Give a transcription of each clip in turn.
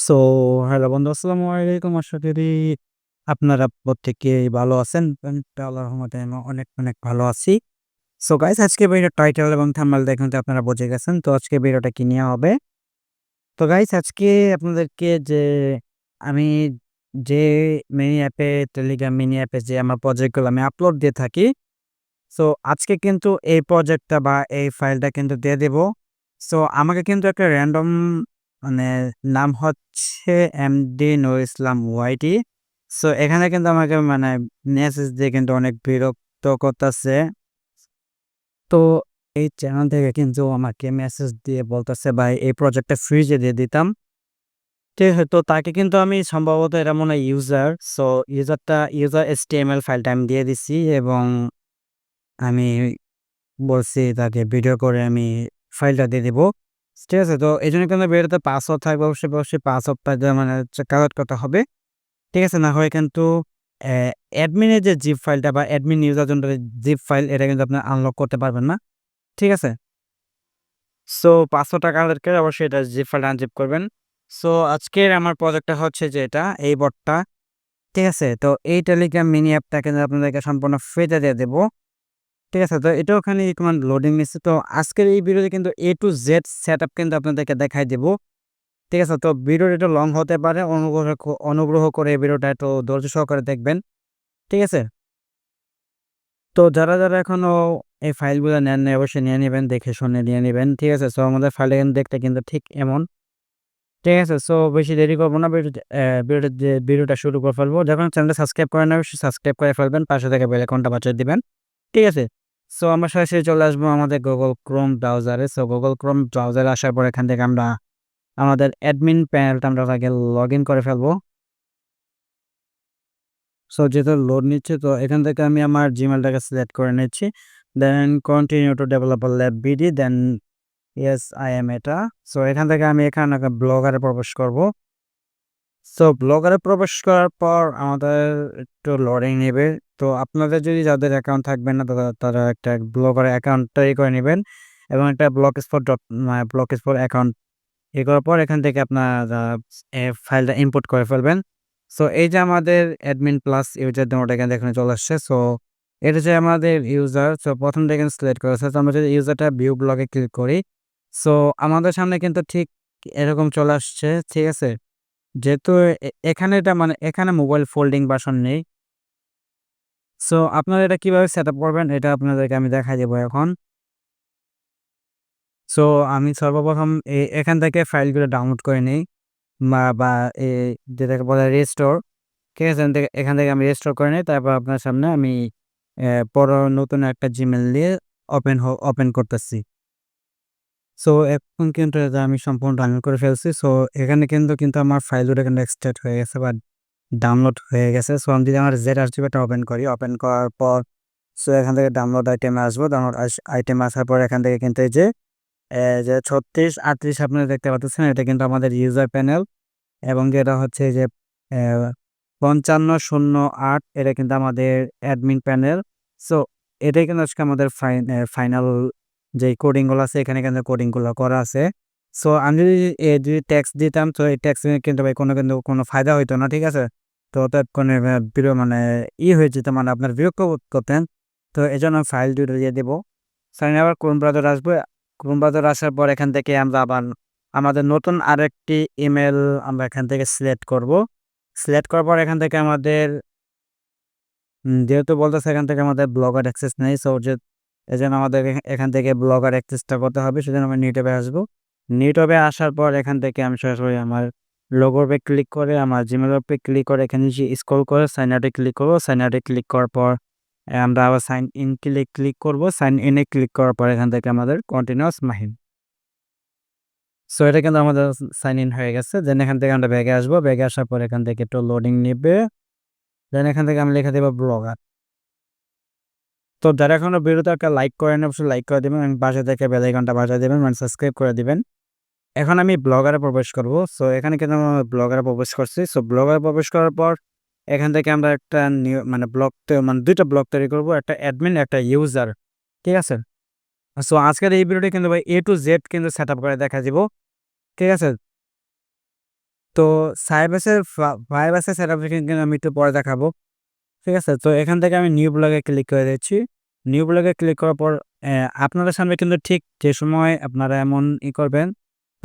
So hello বন্ধু, আসসালামু আলাইকুম। আশা করি আপনারা প্রত্যেকেই ভালো আছেন। তো আল্লাহর রহমতে আমি অনেক অনেক ভালো আছি। সো গাইস আজকে ভিডিও টাইটেল এবং থাম্বনেল দেখুন তো আপনারা বুঝে গেছেন। তো আজকে ভিডিওটা কি নিয়ে হবে? তো গাইস আজকে আপনাদেরকে যে আমি যে মিনি অ্যাপে টেলিগ্রাম মিনি অ্যাপে যে আমার প্রজেক্টগুলো আমি আপলোড দিয়ে থাকি সো আজকে কিন্তু এই প্রজেক্টটা বা এই ফাইলটা কিন্তু দিয়ে দেব। সো আমাকে কিন্তু একটা র্যান্ডম মানে নাম হচ্ছে MD Nur Islam YT so এখানে কিন্তু আমাকে মানে মেসেজ দিয়ে কিন্তু অনেক বিরক্ত করতেছে। তো এই চ্যানেল থেকে কিন্তু আমাকে মেসেজ দিয়ে বলতেছে, ভাই, এই প্রজেক্টটা ফ্রিজে দিয়ে দিতাম ঠিক তো তাকে কিন্তু আমি সম্ভবত এটা মনে হয় user so ইউজারটা user S T M L ফাইলটা আমি দিয়ে দিছি এবং আমি বলছি তাকে ভিডিও করে আমি ফাইলটা দিয়ে দিব। ঠিক আছে, তো এই জন্য কিন্তু ভিডিওতে পাসওয়ার্ড থাকবে, অবশ্যই অবশ্যই পাসওয়ার্ডটা মানে কালেক্ট করতে হবে। ঠিক আছে, না হয় কিন্তু অ্যাডমিনের যে জিপ ফাইলটা বা অ্যাডমিন ইউজার জন্য জিপ ফাইল এটা কিন্তু আপনি আনলক করতে পারবেন না। ঠিক আছে? সো পাঁচশোটা কালেক্ট করে অবশ্যই এটা জিপ ফাইল আনজিপ করবেন। সো আজকের আমার প্রজেক্টটা হচ্ছে যে এটা, এই বটটা ঠিক আছে, তো এই টেলিগ্রাম মিনি অ্যাপটা কিন্তু আপনাদেরকে সম্পূর্ণ ফ্রিতে দিয়ে দেবো। ঠিক আছে, তো এটা ওখানে একটু লোডিং নিচ্ছে। তো আজকের এই ভিডিওতে কিন্তু এ টু জেড সেট কিন্তু আপনাদেরকে দেখাই দেব। ঠিক আছে, তো ভিডিওটা একটু লং হতে পারে। অনুগ্রহ অনুগ্রহ করে ভিডিওটা একটু ধৈর্য সহকারে দেখবেন। ঠিক আছে? তো যারা যারা এখনও এই ফাইলগুলো নেন না অবশ্যই নিয়ে নেবেন, দেখে শুনে নিয়ে নেবেন। ঠিক আছে সো আমাদের ফাইল এখানে দেখতে কিন্তু ঠিক এমন। ঠিক আছে সো বেশি দেরি করব না ভিডিওটা শুরু করে ফেলব। যখন চ্যানেলটা সাবস্ক্রাইব করেন, অবশ্যই সাবস্ক্রাইব করে ফেলবেন। পাশে থেকে বেল আইকনটা বাঁচিয়ে দিবেন। ঠিক আছে? সো আমরা সরাসরি চলে আসব আমাদের গুগল ক্রোম ব্রাউজারে সো গুগল ক্রোম ব্রাউজারে আসার পর এখান থেকে আমরা আমাদের অ্যাডমিন প্যানেলটা আমরা আগে লগ ইন করে ফেলব। সো যেহেতু লোড নিচ্ছে, তো এখান থেকে আমি আমার জিমেলটাকে সিলেক্ট করে নিচ্ছি। Then continue to developer lab BD then yes I am এটা। সো এখান থেকে আমি এখানে ব্লগারে প্রবেশ করব। সো ব্লগারে প্রবেশ করার পর আমাদের একটু লোডিং নেবে। তো আপনাদের যদি যাদের অ্যাকাউন্ট থাকবে না, তারা একটা ব্লগার অ্যাকাউন্ট তৈরি করে নেবেন এবং একটা blog spot dot blog spot account এ করার পর এখান থেকে আপনার ফাইলটা ইম্পোর্ট করে ফেলবেন। সো এই যে আমাদের অ্যাডমিন প্লাস ইউজার ওটা এখানে এখানে চলে আসছে। সো এটা যে আমাদের ইউজার সো প্রথম থেকে সিলেক্ট করেছে তো আমরা যদি ইউজারটা ভিউ ব্লগে ক্লিক করি সো আমাদের সামনে কিন্তু ঠিক এরকম চলে আসছে। ঠিক আছে? যেহেতু এখানে এটা মানে এখানে মোবাইল ফোল্ডিং বাসন নেই। সো আপনারা এটা কীভাবে সেট করবেন, এটা আপনাদেরকে আমি দেখাই দেবো এখন। সো আমি সর্বপ্রথম এখান থেকে ফাইলগুলো ডাউনলোড করে নিই, বা বা যেটাকে বলে রেস্টোর ঠিক আছে? এখান থেকে আমি রেস্টোর করে নিই, তারপর আপনার সামনে আমি পর নতুন একটা জিমেল দিয়ে ওপেন ওপেন করতেছি। সো এখন কিন্তু আমি সম্পূর্ণ ডাউনলোড করে ফেলছি সো এখানে কিন্তু কিন্তু আমার ফাইলগুলো এখানে এক্সট্রাক্ট হয়ে গেছে বা ডাউনলোড হয়ে গেছে। সো আমি যদি আমার জেড আরজিবিটা ওপেন করি ওপেন করার পর সো এখান থেকে ডাউনলোড আইটেমে আসব। ডাউনলোড আইটেমে আসার পর এখান থেকে কিন্তু এই যে যে ছত্রিশ, আটত্রিশ আপনারা দেখতে পাচ্ছেন, এটা কিন্তু আমাদের ইউজার প্যানেল এবং যেটা হচ্ছে যে পঞ্চান্ন শূন্য আট, এটা কিন্তু আমাদের অ্যাডমিন প্যানেল সো এটাই কিন্তু আজকে আমাদের ফাইনাল যে কোডিংগুলো আছে, এখানে কিন্তু কোডিংগুলো করা আছে। সো আমি যদি এই যদি ট্যাক্স দিতাম, তো এই ট্যাক্স কিন্তু ভাই কোনো কিন্তু কোনো ফায়দা হইতো না, ঠিক আছে? তো কোনো বিরো মানে ই হয়ে যেত মানে আপনার বিরক্ত করতেন। তো এই জন্য ফাইল দুটো দিয়ে দেবো। সাইন আবার ক্রোম ব্রাউজার আসবে। ক্রোম ব্রাউজার আসার পর এখান থেকে আমরা আবার আমাদের নতুন আরেকটি ইমেল আমরা এখান থেকে সিলেক্ট করব। সিলেক্ট করার পর এখান থেকে আমাদের যেহেতু বলতেছে এখান থেকে আমাদের ব্লগার অ্যাক্সেস নেই সো যে এই জন্য আমাদের এখান থেকে ব্লগার অ্যাক্সেসটা করতে হবে, সেজন্য আমি নিউটিউবে আসব। নিউটিউবে আসার পর এখান থেকে আমি সরাসরি আমার লোগোর পে ক্লিক করে, আমার জিমেলের পে ক্লিক করে, এখানে যে স্ক্রল করে সাইন আউটে ক্লিক করব। সাইন আউটে ক্লিক করার পর আমরা আবার সাইন ইন ক্লিক ক্লিক করব। সাইন ইনে ক্লিক করার পর এখান থেকে আমাদের কন্টিনিউয়াস মাহিন সো এটা কিন্তু আমাদের সাইন ইন হয়ে গেছে। দেন এখান থেকে আমরা ব্যাগে আসব। ব্যাগে আসার পর এখান থেকে একটু লোডিং নেবে। দেন এখান থেকে আমি লিখে দেবো ব্লগার। তো যারা এখনও ভিডিওতে একটা লাইক করেন অবশ্যই লাইক করে দেবেন এবং বাসা থেকে বেলাইকনটা বাজায় দেবেন মানে সাবস্ক্রাইব করে দিবেন। এখন আমি ব্লগারে প্রবেশ করব। সো এখানে কিন্তু আমি ব্লগারে প্রবেশ করছি। সো ব্লগারে প্রবেশ করার পর এখান থেকে আমরা একটা নিউ মানে ব্লগ মানে দুইটা ব্লগ তৈরি করব। একটা অ্যাডমিন একটা ইউজার ঠিক আছে? সো আজকের এই ভিডিওটি কিন্তু ভাই এ টু জেড কিন্তু সেট আপ করে দেখা যাব ঠিক আছে? তো সাইবাসের ফাইবাসের সেট আপটা কিন্তু আমি একটু পরে দেখাবো। ঠিক আছে? তো এখান থেকে আমি নিউ ব্লগে ক্লিক করে দিচ্ছি। নিউ ব্লগে ক্লিক করার পর আপনাদের সামনে কিন্তু ঠিক যে সময় আপনারা এমন ই করবেন,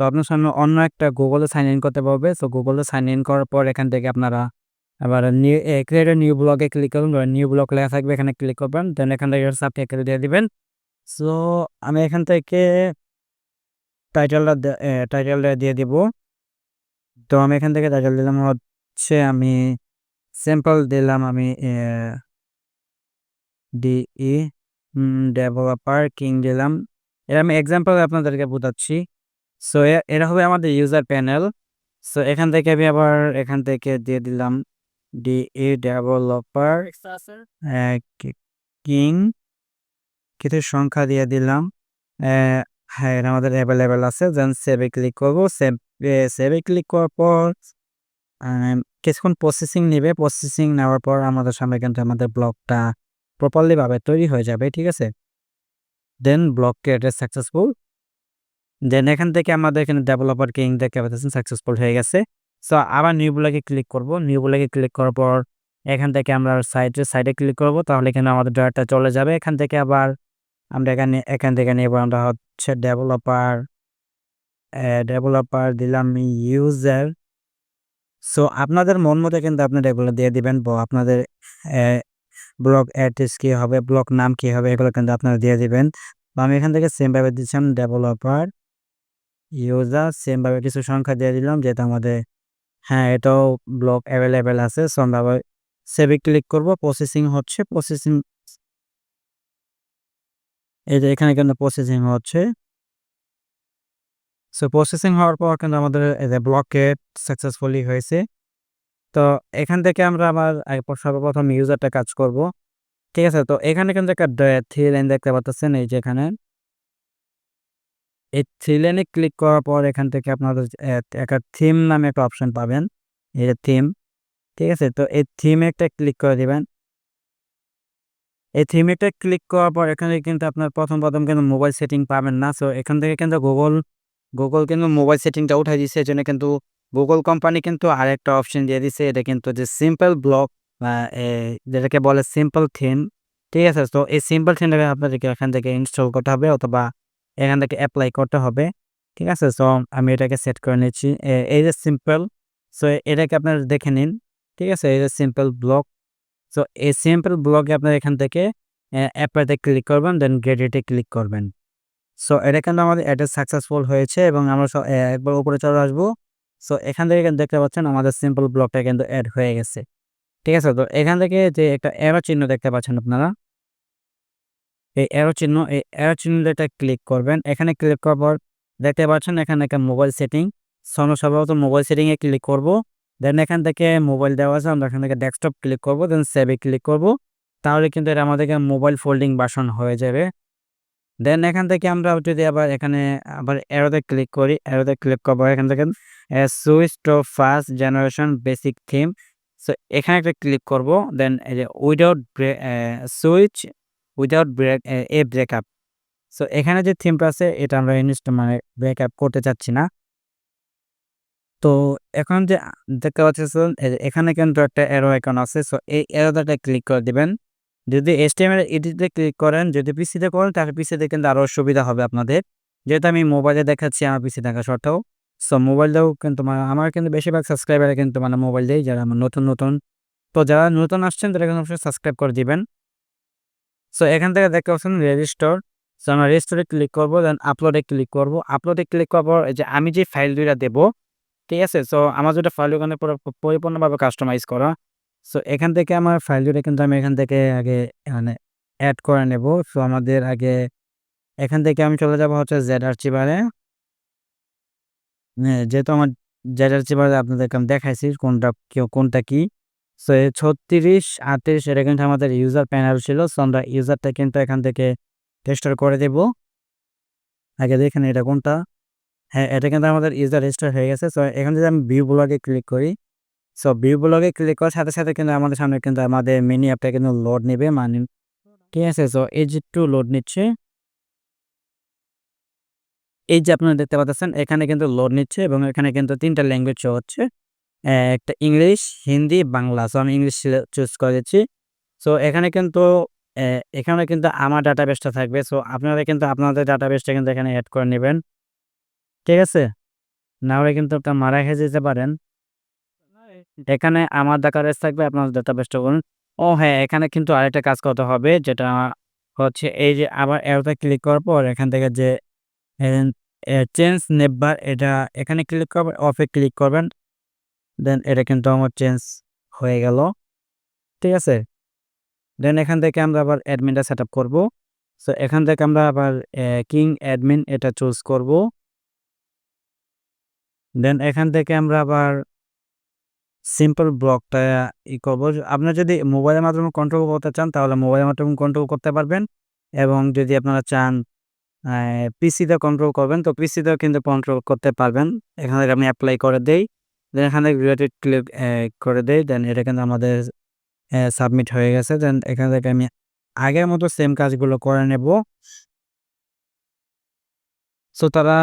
তো আপনার সামনে অন্য একটা গুগলে সাইন ইন করতে পারবে। তো গুগলে সাইন ইন করার পর এখান থেকে আপনারা আবার নিউ ক্রিয়েট নিউ ব্লগে ক্লিক করুন। নিউ ব্লগ লেখা থাকবে, এখানে ক্লিক করবেন। দেন এখান থেকে সাবটাইটেল দিয়ে দিবেন। সো আমি এখান থেকে টাইটেলটা টাইটেলটা দিয়ে দিব। তো আমি এখান থেকে টাইটেল দিলাম হচ্ছে আমি স্যাম্পল দিলাম আমি ডিই ডেভেলপার কিং দিলাম। এটা আমি এক্সাম্পল আপনাদেরকে বোঝাচ্ছি। সো এটা হবে আমাদের ইউজার প্যানেল সো এখান থেকে আমি আবার এখান থেকে দিয়ে দিলাম ডিই ডেভেলপার কিং কিছু সংখ্যা দিয়ে দিলাম। হ্যাঁ এটা আমাদের অ্যাভেলেবেল আছে। দেন সেভে ক্লিক করব। সেভ সেভে ক্লিক করার পর কিছুক্ষণ প্রসেসিং নেবে। প্রসেসিং নেওয়ার পর আমাদের সামনে কিন্তু আমাদের ব্লকটা প্রপারলি ভাবে তৈরি হয়ে যাবে, ঠিক আছে? Then blog created successful then এখান থেকে আমাদের এখানে ডেভেলপার কিং দেখতে পাচ্ছেন সাকসেসফুল হয়ে গেছে। সো আবার নিউ ব্লকে ক্লিক করব। নিউ ব্লকে ক্লিক করার পর এখান থেকে আমরা সাইডে সাইডে ক্লিক করব। তাহলে এখানে আমাদের ড্রয়ারটা চলে যাবে। এখান থেকে আবার আমরা এখানে, এখান থেকে নেব আমরা হচ্ছে ডেভেলপার ডেভেলপার দিলাম ইউজার সো আপনাদের মন মতো কিন্তু আপনারা এগুলো দিয়ে দিবেন, বা আপনাদের ব্লগ অ্যাড্রেস কী হবে ব্লগ নাম কী হবে, এগুলো কিন্তু আপনারা দিয়ে দিবেন। বা আমি এখান থেকে সেমভাবে দিচ্ছিলাম ডেভেলপার ইউজার সেমভাবে কিছু সংখ্যা দিয়ে দিলাম যেটা আমাদের হ্যাঁ এটাও ব্লগ অ্যাভেলেবেল আছে সো আমরা সেভে ক্লিক করব প্রসেসিং হচ্ছে প্রসেসিং এই যে এখানে কিন্তু প্রসেসিং হচ্ছে। সো প্রসেসিং হওয়ার পর কিন্তু আমাদের ব্লকে সাকসেসফুলি হয়েছে। তো এখান থেকে আমরা আবার সর্বপ্রথম ইউজারটা কাজ করব। ঠিক আছে, তো এখানে কিন্তু একটা থ্রি লাইন দেখতে পাচ্ছেন এই যে এখানে। এই থ্রি লাইনে ক্লিক করার পর এখান থেকে আপনাদের একটা থিম নামে একটা অপশন পাবেন। এই যে থিম ঠিক আছে, তো এই থিমে একটা ক্লিক করে দিবেন। এই থিমেটা ক্লিক করার পর এখানে কিন্তু আপনার প্রথম প্রথম কিন্তু মোবাইল সেটিং পাবেন না। সো এখান থেকে কিন্তু গুগল গুগল কিন্তু মোবাইল সেটিংটা উঠাই দিচ্ছে এজন্য কিন্তু গুগল কোম্পানি কিন্তু আরেকটা অপশন দিয়ে দিছে, এটা কিন্তু যে সিম্পল ব্লক যেটাকে বলে সিম্পল থিম ঠিক আছে? তো এই সিম্পল থিমটাকে আপনাদেরকে এখান থেকে ইনস্টল করতে হবে, অথবা এখান থেকে অ্যাপ্লাই করতে হবে, ঠিক আছে? সো আমি এটাকে সেট করে নিচ্ছি এই যে সিম্পল সো এটাকে আপনারা দেখে নিন, ঠিক আছে? এই যে সিম্পল ব্লক সো এই সিম্পল ব্লকে আপনার এখান থেকে অ্যাপটাতে ক্লিক করবেন দেন গেটেটে ক্লিক করবেন। সো এটা কিন্তু আমাদের অ্যাড্রেস সাকসেসফুল হয়েছে এবং আমরা সব একবার উপরে চলে আসব। সো এখান থেকে কিন্তু দেখতে পাচ্ছেন আমাদের সিম্পল ব্লকটা কিন্তু অ্যাড হয়ে গেছে। ঠিক আছে? তো এখান থেকে যে একটা এরো চিহ্ন দেখতে পাচ্ছেন আপনারা। এই এরো চিহ্ন, এই এরো চিহ্নটা ক্লিক করবেন। এখানে ক্লিক করার পর দেখতে পাচ্ছেন এখানে একটা মোবাইল সেটিং আমরা সর্বপ্রথম মোবাইল সেটিংয়ে ক্লিক করব। দেন এখান থেকে মোবাইল দেওয়া আছে, আমরা এখান থেকে ডেস্কটপ ক্লিক করব। দেন সেভে ক্লিক করব। তাহলে কিন্তু এটা আমাদেরকে মোবাইল ফোল্ডিং বাসন হয়ে যাবে। দেন এখান থেকে আমরা যদি আবার এখানে আবার এরোতে ক্লিক করি এরোতে ক্লিক করব এখান থেকে। Switch to first generation basic theme so এখানে একটা ক্লিক করব দেন এই যে উইদাউট সুইচ উইদাউট ব্রেক এ ব্রেকআপ সো এখানে যে থিমটা আছে, এটা আমরা ইনস্ট মানে ব্রেকআপ করতে চাচ্ছি না। তো, এখন যে দেখতে পাচ্ছেন এখানে কিন্তু একটা এরো আইকন আছে। সো এই এরোটা ক্লিক করে দিবেন। যদি এসটিএমএল এডিটে ক্লিক করেন, যদি পিসিতে করেন, তাহলে পিসিতে কিন্তু আরও সুবিধা হবে আপনাদের। যেহেতু আমি মোবাইলে দেখাচ্ছি, আমার পিসি দেখা সত্ত্বেও সো মোবাইলটাও কিন্তু আমার কিন্তু বেশিরভাগ সাবস্ক্রাইবারে কিন্তু মানে মোবাইল দেয় যারা আমার নতুন নতুন। তো যারা নতুন আসছেন, তারা কিন্তু অবশ্যই সাবস্ক্রাইব করে দিবেন। সো এখান থেকে দেখতে পাচ্ছেন রেজিস্টার সো আমরা রেজিস্টারে ক্লিক করব দেন আপলোডে ক্লিক করব। আপলোডে ক্লিক পর যে আমি যে ফাইল দুইটা দেবো, ঠিক আছে? সো আমার যেটা ফাইল ওখানে পুরো পরিপূর্ণভাবে কাস্টমাইজ করা। সো এখান থেকে আমার ফাইল দুটো কিন্তু আমি এখান থেকে আগে মানে অ্যাড করে নেব। সো আমাদের আগে এখান থেকে আমি চলে যাব হচ্ছে জেড আর্চিভারে যেহেতু আমার জেড আর্চিভারে আপনাদেরকে আমি দেখাইছি কোনটা কোনটা কি। সো ছত্রিশ, আটত্রিশ, এটা কিন্তু আমাদের ইউজার প্যানেল ছিল। সো আমরা ইউজারটা কিন্তু এখান থেকে রেজিস্টার করে দেব। আগে দেখেন এটা কোনটা। হ্যাঁ এটা কিন্তু আমাদের ইউজার রেজিস্টার হয়ে গেছে। সো এখান থেকে আমি ভিউ ব্লগে ক্লিক করি সো ভিউ ব্লগে ক্লিক করার সাথে সাথে কিন্তু আমাদের সামনে কিন্তু আমাদের মিনি অ্যাপটা কিন্তু লোড নেবে মানে ঠিক আছে? সো এই যে একটু লোড নিচ্ছে। এই যে আপনারা দেখতে পাচ্ছেন, এখানে কিন্তু লোড নিচ্ছে এবং এখানে কিন্তু তিনটা ল্যাঙ্গুয়েজ শো হচ্ছে। একটা ইংলিশ, হিন্দি, বাংলা। সো আমি ইংলিশ চুজ করেছি সো এখানে কিন্তু এখানে কিন্তু আমার ডাটা ডাটাবেসটা থাকবে। সো আপনারা কিন্তু আপনাদের ডাটা ডাটাবেসটা কিন্তু এখানে অ্যাড করে নেবেন। ঠিক আছে? না হলে কিন্তু একটা মারা খেয়ে যেতে পারেন। এখানে আমার ডাটাবেস থাকবে, আপনার ডাটাবেসটা করুন ও হ্যাঁ এখানে কিন্তু আরেকটা কাজ করতে হবে, যেটা হচ্ছে এই যে আবার এরোতে ক্লিক করার পর এখান থেকে যে চেঞ্জ নেবার এটা এখানে ক্লিক করবেন অফে ক্লিক করবেন দেন এটা কিন্তু আমার চেঞ্জ হয়ে গেল। ঠিক আছে? দেন এখান থেকে আমরা আবার অ্যাডমিনটা সেট আপ করব। সো এখান থেকে আমরা আবার কিং অ্যাডমিন এটা চুজ করব। দেন এখান থেকে আমরা আবার সিম্পল ব্লকটা ই করব। আপনারা যদি মোবাইলের মাধ্যমে কন্ট্রোল করতে চান, তাহলে মোবাইলের মাধ্যমে কন্ট্রোল করতে পারবেন। এবং যদি আপনারা চান পিসিতে কন্ট্রোল করবেন, তো পিসিতেও কিন্তু কন্ট্রোল করতে পারবেন। এখান থেকে আমি অ্যাপ্লাই করে দেই। দেন এখান থেকে রিলেটেড ক্লিক করে দেই। দেন এটা কিন্তু আমাদের সাবমিট হয়ে গেছে। দেন এখান থেকে আমি আগের মতো সেম কাজগুলো করে নেব। সো তারা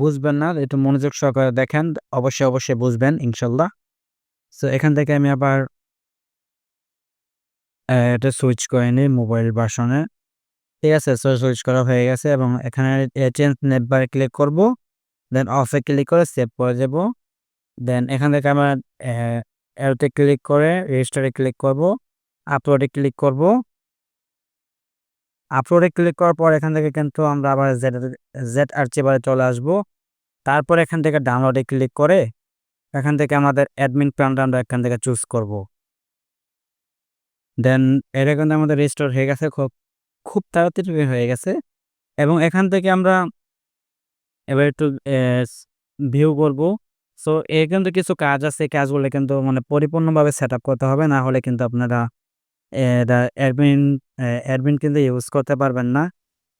বুঝবেন না, একটু মনোযোগ সহকারে দেখেন। অবশ্যই অবশ্যই বুঝবেন, ইনশাল্লাহ। সো এখান থেকে আমি আবার এটা সুইচ করে নিই মোবাইল ভার্সনে ঠিক আছে সো সুইচ করা হয়ে গেছে এবং এখানে চেঞ্জ নেটবারে ক্লিক করব দেন অফে ক্লিক করে সেভ করে যাব দেন এখান থেকে আমার এরোতে ক্লিক করে রেজিস্টারে ক্লিক করব আপলোডে ক্লিক করব। আপলোডে ক্লিক করার পর এখান থেকে কিন্তু আমরা আবার জেড জেড আর্চিভারে চলে আসব। তারপর এখান থেকে ডাউনলোডে ক্লিক করে এখান থেকে আমাদের অ্যাডমিন প্ল্যানটা আমরা এখান থেকে চুজ করব। দেন এটা কিন্তু আমাদের রেজিস্টার হয়ে গেছে, খুব খুব তাড়াতাড়ি হয়ে গেছে। এবং এখান থেকে আমরা এবার একটু ভিউ করব। সো এ কিন্তু কিছু কাজ আছে কাজগুলো কিন্তু মানে পরিপূর্ণভাবে সেট করতে হবে, না হলে কিন্তু আপনারা এটা অ্যাডমিন অ্যাডমিন কিন্তু ইউজ করতে পারবেন না।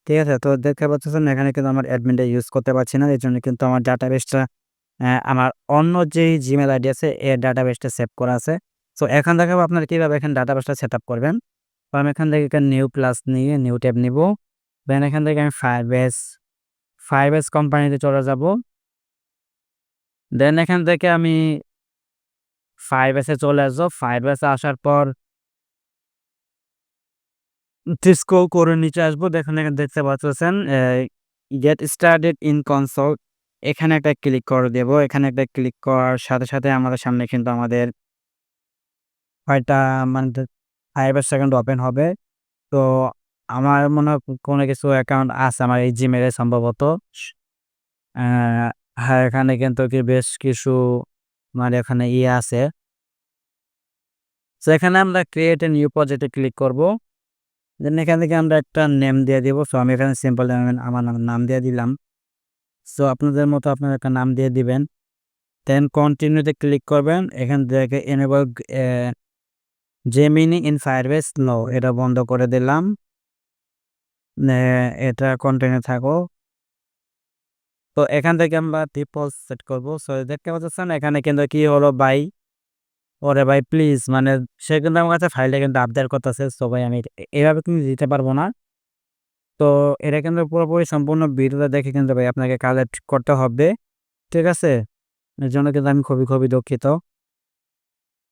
ঠিক আছে, তো দেখতে পাচ্ছেন, এখানে কিন্তু আমার অ্যাডমিনটা ইউজ করতে পারছি না এই জন্য কিন্তু আমার ডাটাবেসটা আমার অন্য যেই জিমেল আইডি আছে এর ডাটাবেসটা সেভ করা আছে। সো এখান থেকে আপনারা কীভাবে এখানে ডাটাবেসটা সেট আপ করবেন? তো আমি এখান থেকে এখানে নিউ প্লাস নিয়ে নিউ ট্যাব নিব। দেন এখান থেকে আমি ফাইভ এস ফাইভ এস কোম্পানিতে চলে যাব। দেন এখান থেকে আমি ফাইভ এসে চলে আসব। ফাইভ এসে আসার পর স্ক্রল করে নিচে আসব। দেখুন এখানে দেখতে পাচ্ছেন গেট স্টার্টেড ইন কনসোল এখানে একটা ক্লিক করে দেব। এখানে একটা ক্লিক করার সাথে সাথে আমাদের সামনে কিন্তু আমাদের হয়টা মানে ফাইভ সেকেন্ড ওপেন হবে। তো আমার মনে হয় কোনো কিছু অ্যাকাউন্ট আছে আমার এই জিমেলে সম্ভবত। হ্যাঁ এখানে কিন্তু কি বেশ কিছু মানে এখানে ইয়ে আছে। তো এখানে আমরা ক্রিয়েট এ নিউ প্রজেক্টে ক্লিক করব। দেন এখান থেকে আমরা একটা নেম দিয়ে দিব। সো আমি এখানে সিম্পল আমার নাম দিয়ে দিলাম। সো আপনাদের মতো আপনারা একটা নাম দিয়ে দিবেন। দেন কন্টিনিউতে ক্লিক করবেন। এখান থেকে enable Gemini in Firebase no এটা বন্ধ করে দিলাম। এটা কন্টিনিউ থাকো। তো এখান থেকে আমরা ডিফল্ট সেট করব। সো দেখতে পাচ্ছেন, এখানে কিন্তু কি হলো বাই ওরে ভাই প্লিজ মানে সে কিন্তু আমার কাছে ফাইলটা কিন্তু আপডেট করতেছে। সো ভাই, আমি এভাবে কিন্তু দিতে পারব না। তো এটা কিন্তু পুরোপুরি সম্পূর্ণ ভিডিওটা দেখে কিন্তু ভাই আপনাকে কালেক্ট করতে হবে, ঠিক আছে? এর জন্য কিন্তু আমি খুবই খুবই দুঃখিত।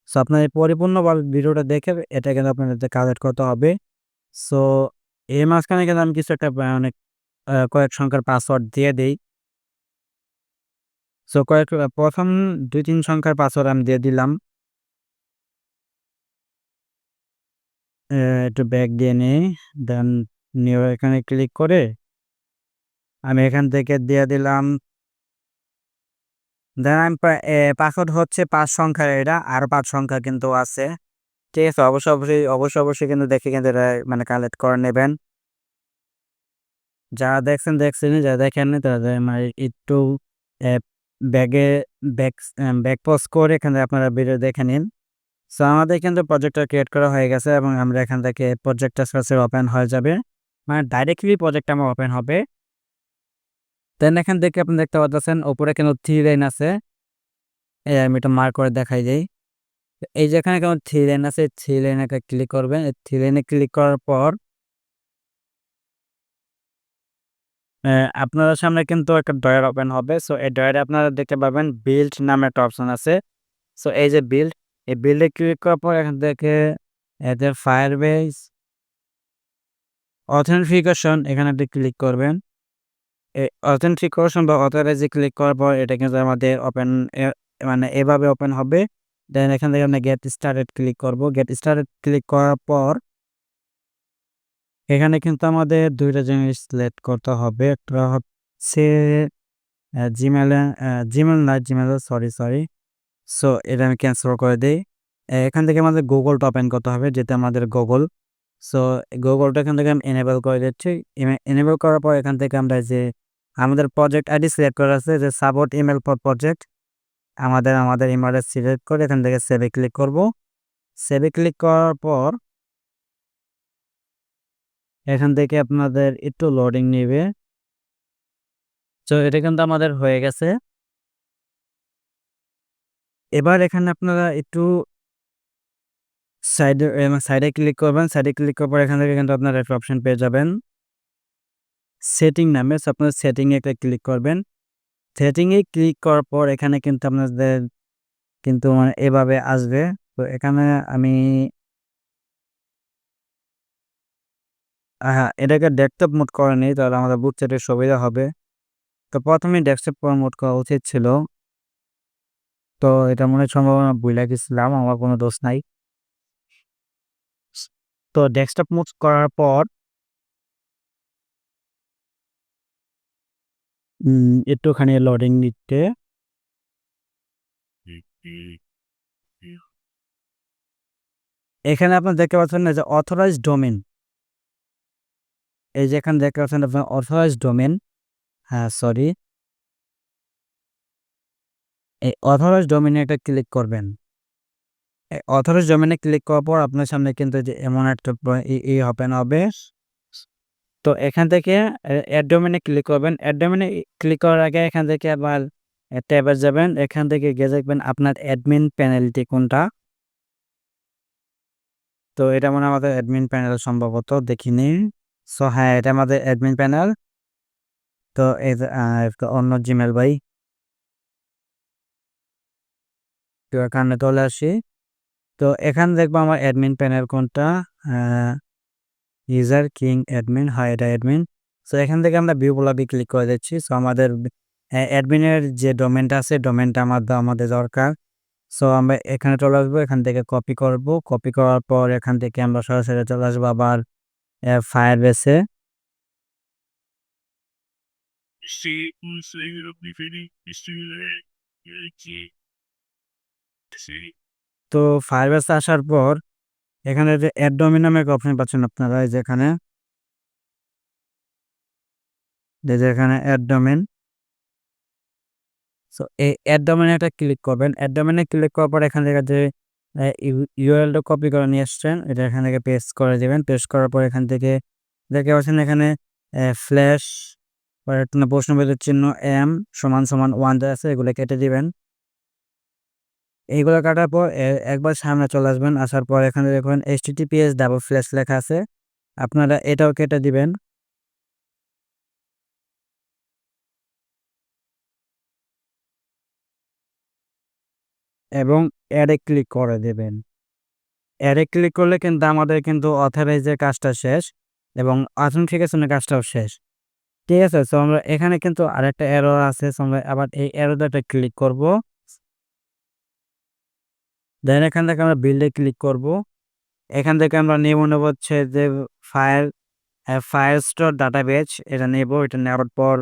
সো আপনার পরিপূর্ণভাবে ভিডিওটা দেখে এটা কিন্তু আপনাদের কালেক্ট করতে হবে। সো এই মাঝখানে কিন্তু আমি কিছু একটা অনেক কয়েক সংখ্যার পাসওয়ার্ড দিয়ে দিই। সো কয়েক প্রথম দুই, তিন সংখ্যার পাসওয়ার্ড আমি দিয়ে দিলাম। একটু ব্যাগ দিয়ে নিই দেন নিউ এখানে ক্লিক করে আমি এখান থেকে দিয়ে দিলাম। দেন আমি পাসওয়ার্ড হচ্ছে পাঁচ সংখ্যার এটা, আর পাঁচ সংখ্যা কিন্তু আছে। ঠিক আছে অবশ্যই অবশ্যই অবশ্যই অবশ্যই কিন্তু দেখে কিন্তু এটা মানে কালেক্ট করে নেবেন। যারা দেখছেন দেখছেন যারা দেখেন তারা মানে একটু ব্যাগে ব্যাক ব্যাক পোস্ট করে এখানে আপনারা ভিডিও দেখে নিন। সো আমাদের কিন্তু প্রজেক্টটা ক্রিয়েট করা হয়ে গেছে এবং আমরা এখান থেকে প্রজেক্টটা সরাসরি ওপেন হয়ে যাবে। মানে ডাইরেক্টলি প্রজেক্ট আমার ওপেন হবে। দেন এখান থেকে আপনি দেখতে পাচ্ছেন ওপরে কেন থ্রি লাইন আছে। এই আমি এটা মার্ক করে দেখাই যাই এই যেখানে কেমন থ্রি লাইন আছে থ্রি লাইনে ক্লিক করবেন। থ্রি লাইনে ক্লিক করার পর আপনাদের সামনে কিন্তু একটা ডয়ার ওপেন হবে। সো এই ডয়ারে আপনারা দেখতে পাবেন বিল্ড নামে একটা অপশন আছে। সো এই যে বিল্ড এই বিল্ডে ক্লিক করার পর এখান থেকে এদের ফায়ার বেস অথেন্টিফিকেশন এখানে আপনি ক্লিক করবেন। অথেন্টিফিকেশন বা অথরাইজে ক্লিক করার পর এটা কিন্তু আমাদের ওপেন মানে এভাবে ওপেন হবে। দেন এখান থেকে আমরা গেট স্টার্টেড ক্লিক করব। গেট স্টার্টেড ক্লিক করার পর এখানে কিন্তু আমাদের দুইটা জিনিস সিলেক্ট করতে হবে। একটা হচ্ছে জিমেলে জিমেল না জিমেল সরি সরি সো এটা আমি ক্যান্সেল করে দিই। এখান থেকে আমাদের গুগলটা ওপেন করতে হবে, যেটা আমাদের গুগল সো গুগলটা এখান থেকে আমি এনেবল করে দিচ্ছি। এনেবল করার পর এখান থেকে আমরা যে আমাদের প্রজেক্ট আইডি সিলেক্ট করা আছে, যে সাপোর্ট ইমেল ফর প্রজেক্ট আমাদের আমাদের ইমেল সিলেক্ট করে এখান থেকে সেভে ক্লিক করব। সেভে ক্লিক করার পর এখান থেকে আপনাদের একটু লোডিং নেবে। তো এটা কিন্তু আমাদের হয়ে গেছে। এবার এখানে আপনারা একটু সাইডে সাইডে ক্লিক করবেন সাইডে ক্লিক করার পর এখান থেকে কিন্তু আপনারা একটা অপশন পেয়ে যাবেন। সেটিং নামে আপনার সেটিংয়ে একটা ক্লিক করবেন। সেটিংয়ে ক্লিক করার পর এখানে কিন্তু আপনাদের কিন্তু মানে এভাবে আসবে। তো এখানে আমি হ্যাঁ এটাকে ডেস্কটপ মোড করে নিই, তাহলে আমাদের বুঝতে সুবিধা হবে। তো প্রথমে ডেস্কটপ মোড করা উচিত ছিল। তো এটা মনে সম্ভাবনা ভুলে গেছিলাম, আমার কোনো দোষ নাই। তো ডেস্কটপ মুভ করার পর একটুখানি লোডিং নিতে এখানে আপনার দেখতে পাচ্ছেন না যে অথরাইজ ডোমেন এই যে এখানে দেখতে পাচ্ছেন আপনার অথরাইজ ডোমেন হ্যাঁ সরি এই অথরাইজ ডোমেনে একটা ক্লিক করবেন। অথরাইজ ডোমেনে ক্লিক করার পর আপনার সামনে কিন্তু যে এমন একটা ই ওপেন হবে। তো এখান থেকে অ্যাড ডোমেনে ক্লিক করবেন। অ্যাড ডোমেনে ক্লিক করার আগে এখান থেকে আবার ট্যাবে যাবেন। এখান থেকে গিয়ে দেখবেন আপনার অ্যাডমিন প্যানেলটি কোনটা। তো এটা মনে আমাদের অ্যাডমিন প্যানেল সম্ভবত, দেখিনি। সো হ্যাঁ এটা আমাদের অ্যাডমিন প্যানেল তো অন্য জিমেল ভাই। তো এখানে চলে আসি। তো এখানে দেখব আমার অ্যাডমিন প্যানেল কোনটা? ইউজার কিং অ্যাডমিন হয় এটা অ্যাডমিন সো এখান থেকে আমরা ভিউ ব্লগে ক্লিক করে দিচ্ছি। সো আমাদের অ্যাডমিনের যে ডোমেনটা আছে ডোমেনটা আমাদের আমাদের দরকার। সো আমরা এখানে চলে আসব, এখান থেকে কপি করব। কপি করার পর এখান থেকে আমরা সরাসরি চলে আসব আবার ফায়ার বেসে তো ফায়ার বেসে আসার পর, এখানে যে অ্যাড ডোমেন নামে একটা অপশন পাচ্ছেন আপনারা, এই যে এখানে। যে এখানে অ্যাড ডোমেন সো এই অ্যাড ডোমেনে একটা ক্লিক করবেন। অ্যাড ডোমেনে ক্লিক করার পর এখান থেকে যে ইউএলটা কপি করে নিয়ে আসছেন, এটা এখান থেকে পেস্ট করে দেবেন। পেস্ট করার পর এখান থেকে দেখতে পাচ্ছেন এখানে ফ্ল্যাশ প্রশ্নবোধক চিহ্ন এম সমান সমান ওয়ান আছে, এগুলো কেটে দিবেন। এইগুলো কাটার পর একবার সামনে চলে আসবেন, আসার পর এখানে দেখবেন এইচ টিটিপিএস ডাবল ফ্ল্যাশ লেখা আছে। আপনারা এটাও কেটে দিবেন। এবং অ্যাডে ক্লিক করে দেবেন। অ্যাডে ক্লিক করলে কিন্তু আমাদের কিন্তু অথরাইজের কাজটা শেষ এবং অথেন্টিফিকেশনের কাজটাও শেষ। ঠিক আছে তো আমরা এখানে কিন্তু আরেকটা এরর আছে আমরা আবার এই এরোটা ক্লিক করব। দেন এখান থেকে আমরা বিল্ডে ক্লিক করব। এখান থেকে আমরা নেব নেব হচ্ছে যে fire fire store data database এটা নেব, এটা নেওয়ার পর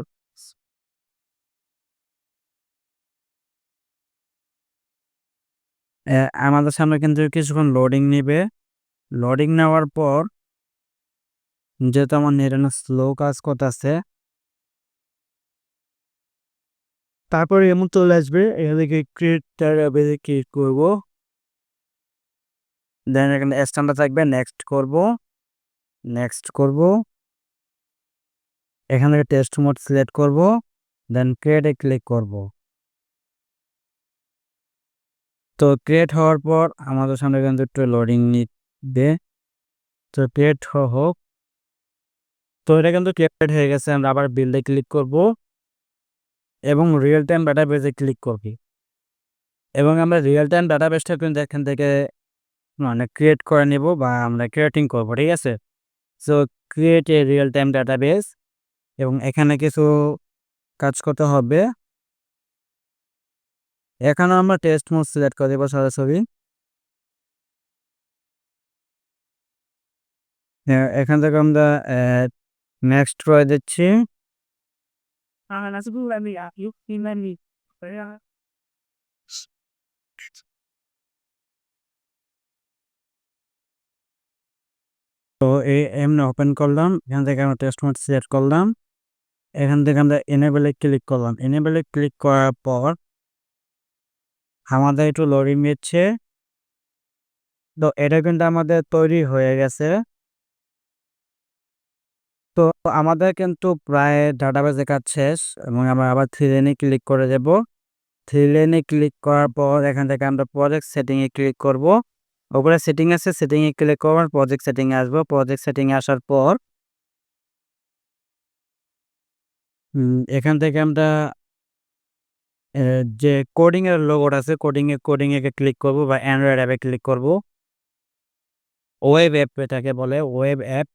আমাদের সামনে কিন্তু কিছুক্ষণ লোডিং নেবে। লোডিং নেওয়ার পর যেহেতু আমার নেট স্লো কাজ করতেছে, তারপরে এমন চলে আসবে, এখান থেকে ক্রিয়েট ক্রিয়েট করব। দেন এখানে স্ট্যান্ডার্ড থাকবে নেক্সট করব নেক্সট করব। এখান থেকে টেস্ট মোড সিলেক্ট করব দেন ক্রিয়েটে ক্লিক করব। তো ক্রিয়েট হওয়ার পর আমাদের সামনে কিন্তু একটু লোডিং নিবে। তো ক্রিয়েট হোক। তো এটা কিন্তু ক্রিয়েট হয়ে গেছে, আমরা আবার বিল্ডে ক্লিক করব। এবং রিয়েল টাইম ডাটাবেজে ক্লিক করবি। এবং আমরা রিয়েল টাইম ডাটাবেসটা কিন্তু এখান থেকে মানে ক্রিয়েট করে নেব বা আমরা ক্রিয়েটিং করব ঠিক আছে so create a real time database এবং এখানে কিছু কাজ করতে হবে এখানে আমরা টেস্ট মোড সিলেক্ট করে দেবো সরাসরি এখান থেকে আমরা নেক্সট করে দিচ্ছি তো এই এমনি ওপেন করলাম, এখান থেকে আমরা টেস্ট মোড সিলেক্ট করলাম। এখান থেকে আমরা এনেবেলে ক্লিক করলাম। এনেবেলে ক্লিক করার পর আমাদের একটু লোডিং নিচ্ছে তো এটা কিন্তু আমাদের তৈরি হয়ে গেছে। তো আমাদের কিন্তু প্রায় ডাটাবেজের কাজ শেষ এবং আমরা আবার থ্রি লেনে ক্লিক করে দেব। থ্রি লেনে ক্লিক করার পর এখান থেকে আমরা প্রজেক্ট সেটিংয়ে ক্লিক করব। ওপরে সেটিং আছে সেটিংয়ে ক্লিক করবার প্রজেক্ট সেটিংয়ে আসব। প্রজেক্ট সেটিংয়ে আসার পর এখান থেকে আমরা যে কোডিং এর লোগোটা আছে কোডিং এ কোডিং এ ক্লিক করব বা অ্যান্ড্রয়েড অ্যাপে ক্লিক করব। ওয়েব অ্যাপ এটাকে বলে ওয়েব অ্যাপ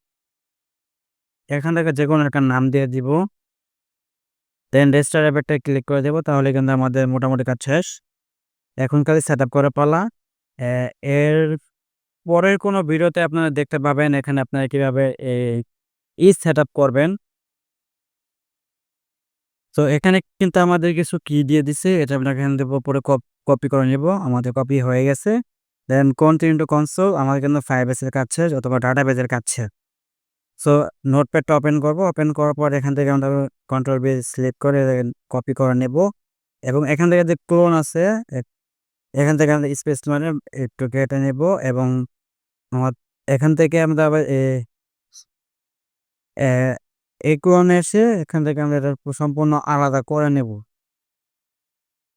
এখান থেকে যে কোনো একটা নাম দিয়ে দিব। দেন রেজিস্টার অ্যাপেরটা ক্লিক করে দেবো, তাহলে কিন্তু আমাদের মোটামুটি কাজ শেষ। এখন খালি সেট আপ করে পালা। এর পরের কোনো ভিডিওতে আপনারা দেখতে পাবেন এখানে আপনারা কীভাবে ই সেট করবেন। তো এখানে কিন্তু আমাদের কিছু কি দিয়ে দিছে, এটা আমরা এখানে দেবো পরে কপি করে নেব, আমাদের কপি হয়ে গেছে। দেন কন্টিনিউ টু কনসোল আমার কিন্তু ফাইভ এসের কাছে অথবা ডাটা বেজের কাছে সো নোটপ্যাডটা ওপেন করব ওপেন করার পর এখান থেকে আমরা কন্ট্রোল বি সিলেক্ট করে কপি করে নেব। এবং এখান থেকে যে ক্লোন আছে এখান থেকে আমরা স্পেস মানে একটু কেটে নেব এবং এখান থেকে আমরা আবার এই ক্লোন এসে এখান থেকে আমরা এটা সম্পূর্ণ আলাদা করে নেব।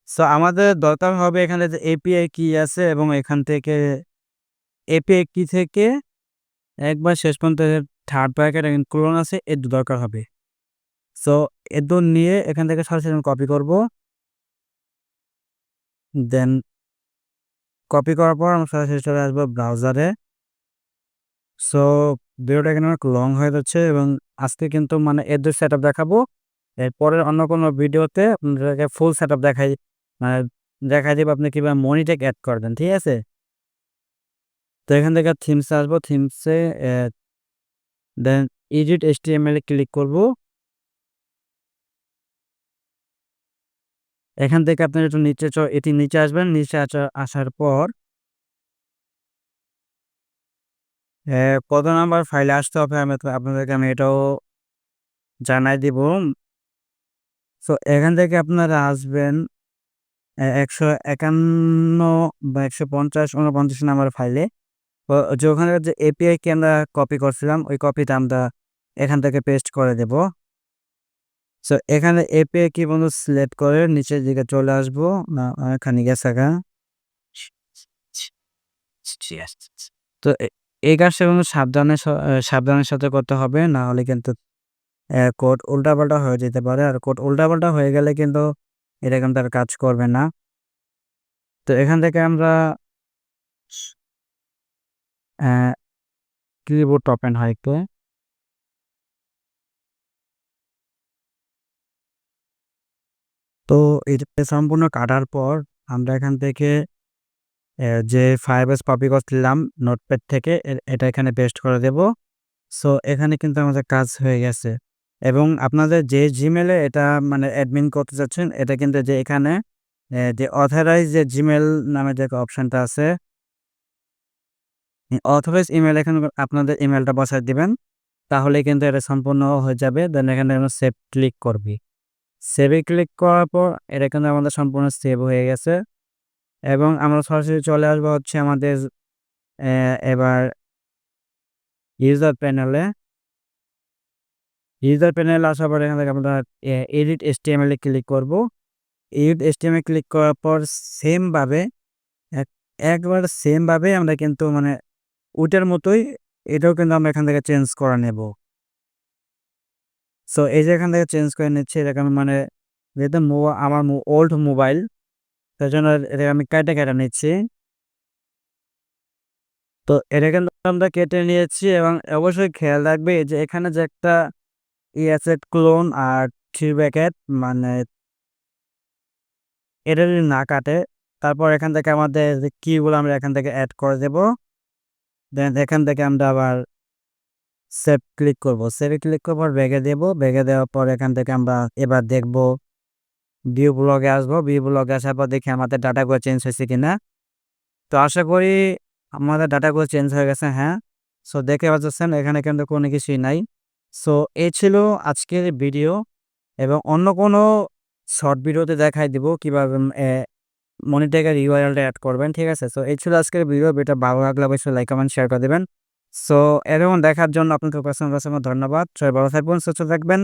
সো আমাদের দরকার হবে এখানে যে এপিআই কি আছে এবং এখান থেকে এপিআই কি থেকে একবার শেষ পর্যন্ত থার্ড ব্র্যাকেট ক্লোন আছে এর দরকার হবে। সো এর নিয়ে এখান থেকে সরাসরি কপি করব। দেন কপি করার পর আমরা সরাসরি চলে আসব ব্রাউজারে সো ভিডিওটা এখানে অনেক লং হয়ে যাচ্ছে এবং আজকে কিন্তু মানে এর দুই সেট আপ দেখাবো। এরপরের অন্য কোনো ভিডিওতে আপনাদেরকে ফুল সেট আপ দেখাই মানে দেখাই দিব আপনি কীভাবে মনিটেক অ্যাড করবেন, ঠিক আছে? তো এখান থেকে থিমসে আসব থিমসে then edit S T M L click করব। এখান থেকে আপনি একটু নিচে এটি নিচে আসবেন, নিচে আসার পর কত নাম্বার ফাইলে আসতে হবে আমি আপনাদেরকে আমি এটাও জানাই দিব। সো এখান থেকে আপনারা আসবেন একশো একান্ন বা একশো পঞ্চাশ উনপঞ্চাশ নাম্বার ফাইলে। যে ওখানে যে এপিআই কে আমরা কপি করছিলাম, ওই কপিটা আমরা এখান থেকে পেস্ট করে দেব। সো এখানে এপিআই কি বন্ধু? সিলেক্ট করে নিচের দিকে চলে আসব। না এখানে গেছে তো এই কাজটা কিন্তু সাবধানে সাবধানের সাথে করতে হবে। না হলে কিন্তু কোড উল্টাপাল্টা হয়ে যেতে পারে। আর কোড উল্টাপাল্টা হয়ে গেলে কিন্তু এটা কিন্তু আর কাজ করবে না। তো এখান থেকে আমরা কিবোর্ড ওপেন হয় একটু। তো এটা সম্পূর্ণ কাটার পর আমরা এখান থেকে যে ফাইভ এস কপি করছিলাম নোটপ্যাড থেকে এটা এখানে পেস্ট করে দেব। সো এখানে কিন্তু আমাদের কাজ হয়ে গেছে। এবং আপনাদের যে জিমেলে এটা মানে অ্যাডমিন করতে চাচ্ছেন এটা কিন্তু যে এখানে যে অথরাইজ যে জিমেল নামে যে অপশানটা আছে অথরাইজ ইমেল এখানে আপনাদের ইমেলটা বসায় দিবেন। তাহলে কিন্তু এটা সম্পূর্ণ হয়ে যাবে। দেন এখানে সেভ ক্লিক করবি। সেভে ক্লিক করার পর এটা কিন্তু আমাদের সম্পূর্ণ সেভ হয়ে গেছে। এবং আমরা সরাসরি চলে আসব হচ্ছে আমাদের এবার ইউজার প্যানেলে ইউজার প্যানেলে আসার পর এখান থেকে আমরা এডিট এস টি ক্লিক করব। এডিট এস টি ক্লিক করার পর সেমভাবে একবার সেমভাবে আমরা কিন্তু মানে ওইটার মতোই এটাও কিন্তু আমরা এখান থেকে চেঞ্জ করে নেব। সো এই যে এখান থেকে চেঞ্জ করে নিচ্ছি এরকম মানে যেহেতু আমার ওল্ড মোবাইল তার জন্য এটাকে আমি কেটে কেটে নিচ্ছি। তো এটা কিন্তু আমরা কেটে নিয়েছি এবং অবশ্যই খেয়াল রাখবে যে এখানে যে একটা ই আছে ক্লোন আর থ্রি ব্যাকেট মানে এটা যদি না কাটে, তারপর এখান থেকে আমাদের যে কিগুলো আমরা এখান থেকে অ্যাড করে দেব। দেন এখান থেকে আমরা আবার সেভ ক্লিক করব। সেভে ক্লিক করব ব্যাগে দেব। ব্যাগে দেওয়ার পর এখান থেকে আমরা এবার দেখব ভিউ ব্লগে আসব। ভিউ ব্লগে আসার পর দেখি আমাদের ডাটাগুলো চেঞ্জ হয়েছে কিনা। তো আশা করি আমাদের ডাটাগুলো চেঞ্জ হয়ে গেছে হ্যাঁ। সো দেখে পাচ্ছেন, এখানে কিন্তু কোনো কিছুই নাই। সো এই ছিল আজকের ভিডিও এবং অন্য কোনো শর্ট ভিডিওতে দেখাই দিব কীভাবে মনিটাইগার ইউআরএলটা অ্যাড করবেন, ঠিক আছে? সো এই ছিল আজকের ভিডিও ভিডিওটা ভালো লাগলে অবশ্যই লাইক কমেন্ট শেয়ার করে দেবেন। সো এরকম দেখার জন্য আপনাকে অসংখ্য অসংখ্য ধন্যবাদ। সবাই ভালো থাকবেন সুস্থ থাকবেন।